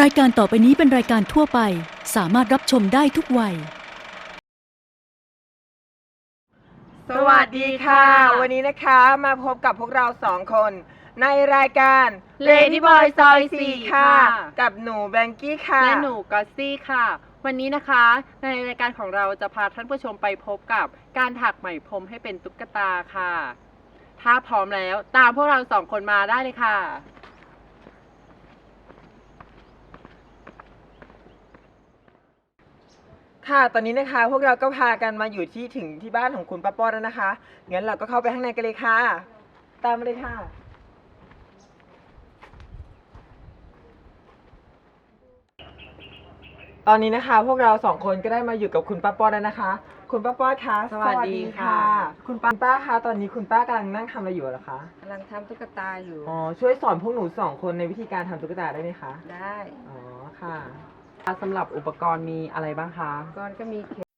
รายการต่อไปนี้เป็นรายการทั่วไป สามารถรับชมได้ทุกวัย สวัสดีค่ะ วันนี้นะคะมาพบกับพวกเราสองคน ในรายการ Lady Boy ซอยสี่ค่ะค่ะ กับหนูแบงกี้ค่ะ และหนูกอสซี่ค่ะ วันนี้นะคะในรายการของเราจะพาท่านผู้ชมไปพบกับการถักไหมพรมให้เป็นตุ๊กตาค่ะ ถ้าพร้อมแล้วตามพวกเราสองคนมาได้เลยค่ะ ค่ะ ตอนนี้นะคะพวกเราก็พากันมาอยู่ที่ถึงที่บ้านของคุณป้าป้อแล้วนะคะ งั้นเราก็เข้าไปข้างในกันเลยค่ะ ตามมาเลยค่ะ ตอนนี้นะคะ พวกเราสองคนก็ได้มาอยู่กับคุณป้าป้อแล้วนะคะ คุณป้าป้อคะสวัสดีค่ะ คุณป้าป้าคะ ตอนนี้คุณป้ากำลังนั่งทำอะไรอยู่เหรอคะ กำลังทำตุ๊กตาอยู่ อ๋อ ช่วยสอนพวกหนูสองคนในวิธีการทำตุ๊กตาได้ไหมคะ ได้ อ๋อ ค่ะ สำหรับอุปกรณ์มีอะไรบ้างคะก่อนก็มีเข็ม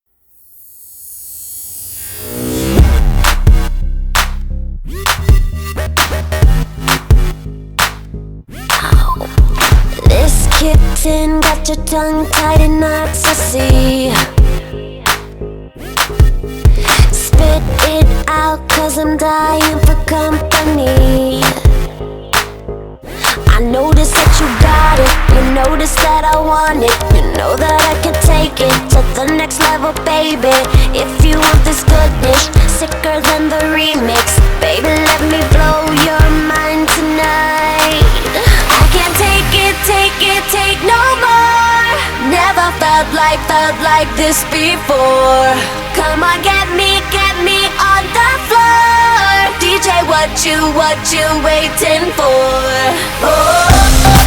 notice that I want it. You know that I can take it to the next level, baby. If you want this goodness, sicker than the remix. Baby, let me blow your mind tonight. I can't take it, take it, take no more. Never felt like, felt like this before. Come on, get me, get me on the floor. DJ, what you, what you waiting for? Oh. oh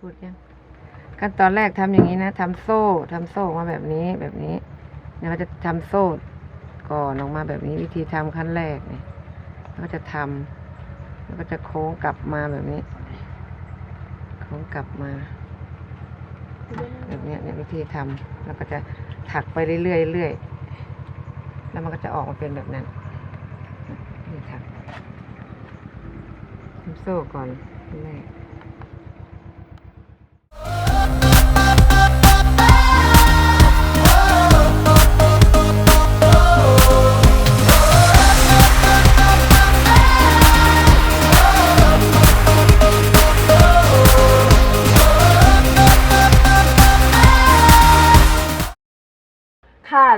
พูดยังขั้นตอนแรกทำอย่างนี้นะทำโซ่ทำโซ่มาแบบนี้แบบนี้เนี่ยก็จะทำโซ่ก่อนออกมาแบบนี้วิธีทำขั้นแรกเนี่ยแล้วก็จะทำแล้วก็จะโค้งกลับมาแบบนี้ โค้งกลับมา แบบนี้เนี่ยวิธีทำแล้วก็จะถักไปเรื่อยๆเรื่อยแล้วมันก็จะออกมาเป็นแบบนั้นนี่ถักทำโซ่ก่อนขั้นแรก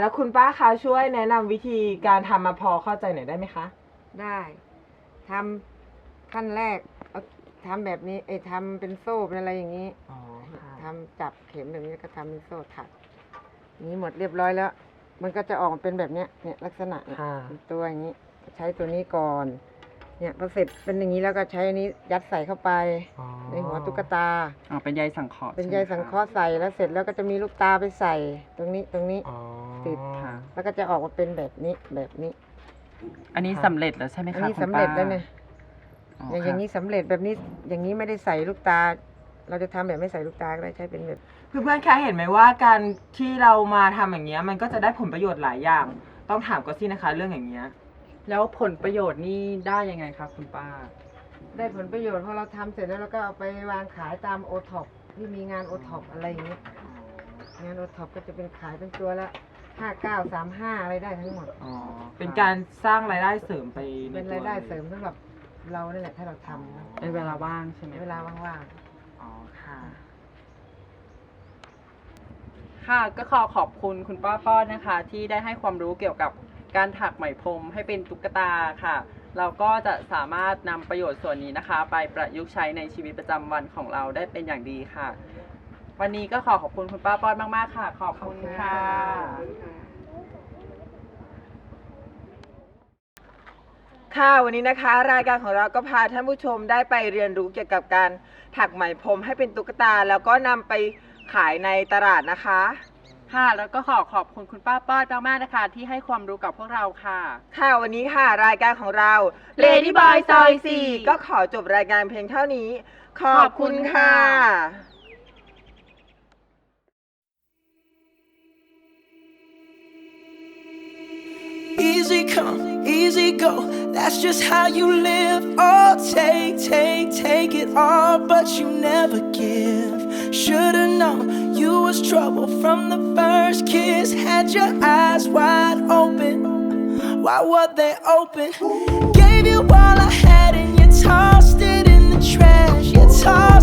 แล้วคุณป้าคะช่วยแนะนำวิธีการทำมาพอเข้าใจหน่อยได้ไหมคะ ได้ทำขั้นแรกเอาทำแบบนี้เอ้ยทำเป็นโซ่เป็นอะไรอย่างนี้อ๋อค่ะทำจับเข็มแบบนี้ก็ทำเป็นโซ่ถักอย่างนี้หมดเรียบร้อยแล้ว มันก็จะออกมาเป็นแบบเนี้ยเนี่ยลักษณะเนี่ย ค่ะเป็นตัวอย่างนี้ใช้ตัวนี้ก่อน เนี่ยพอเสร็จเป็นอย่างนี้แล้วก็ใช้อันนี้ยัดใส่เข้าไปอ๋อในหัวตุ๊กตา อ๋อเป็นใยสังเคราะห์เป็นช่ใยไหมสังคะเคราะห์ใส่แล้วเสร็จแล้วก็จะมีลูกตาไปใส่ ตรงนี้ตรงนี้ อ๋อ ติดค่ะ แล้วก็จะออกมาเป็นแบบนี้แบบนี้ อันนี้สำเร็จแล้วใช่ไหมอันคะนี้คุณสำเร็จป้าแล้วเนี่ยอ๋ออย่างค่ะอย่างนี้สำเร็จแบบนี้อย่างนี้ไม่ได้ใส่ลูกตา เราจะทำแบบไม่ใส่ลูกตาก็ได้ใช้เป็นแบบเพื่อนๆคะเห็นไหมว่าการที่เรามาทำอย่างเงี้ยมันก็จะได้ผลประโยชน์หลายอย่าง ต้องถามก็ซี่นะคะ เรื่องอย่างเงี้ย แล้วผลประโยชน์นี่ได้ยังไงครับคุณป้า ได้ผลประโยชน์พอเราทำเสร็จแล้วเราก็เอาไปวางขายตามโอท็อปที่มีงานโอท็อปอะไรอย่างนี้งานโอท็อปก็จะเป็นขายเป็นตัวละ ห้าเก้าสามห้าอะไรได้ทั้งหมด อ๋อ เป็นการสร้างรายได้เสริมไปในเป็นตัวรายได้ลเสริมสำหรับเรานี่แหละถ้าเราทำนะเป็นเวลาว่างใช่ไหมในเวลาว่างอ๋อค่ะ ค่ะก็ขอขอบคุณคุณป้าป้อนนะคะ ที่ได้ให้ความรู้เกี่ยวกับการถักไหมพรมให้เป็นตุ๊กตาค่ะ เราก็จะสามารถนำประโยชน์ส่วนนี้นะคะ ไปประยุกต์ใช้ในชีวิตประจำวันของเราได้เป็นอย่างดีค่ะ วันนี้ก็ขอขอบคุณคุณป้าป้อนมาก ๆ ค่ะ ขอบๆคุณค่ะ ค่ะวันนี้นะคะ รายการของเราก็พาท่านผู้ชมได้ไปเรียนรู้เกี่ยวกับการถักไหมพรมให้เป็นตุ๊กตา แล้วก็นำไปขายในตลาดนะคะ ค่ะ แล้วก็ขอขอบคุณคุณป้าป้อนมากๆนะคะ ที่ให้ความรู้กับพวกเราค่ะ ค่ะวันนี้ค่ะ รายการของเรา Lady Boy ซอย4ก็ขอจบรายการเพียงเท่านี้ ขอบคุณค่ะ easy come, easy go. That's just how you live. Oh, take, take, take it all, but you never give. Should've known you was trouble from the first kiss. Had your eyes wide open. Why were they open? Gave you all I had, and you tossed it in the trash. You tossed.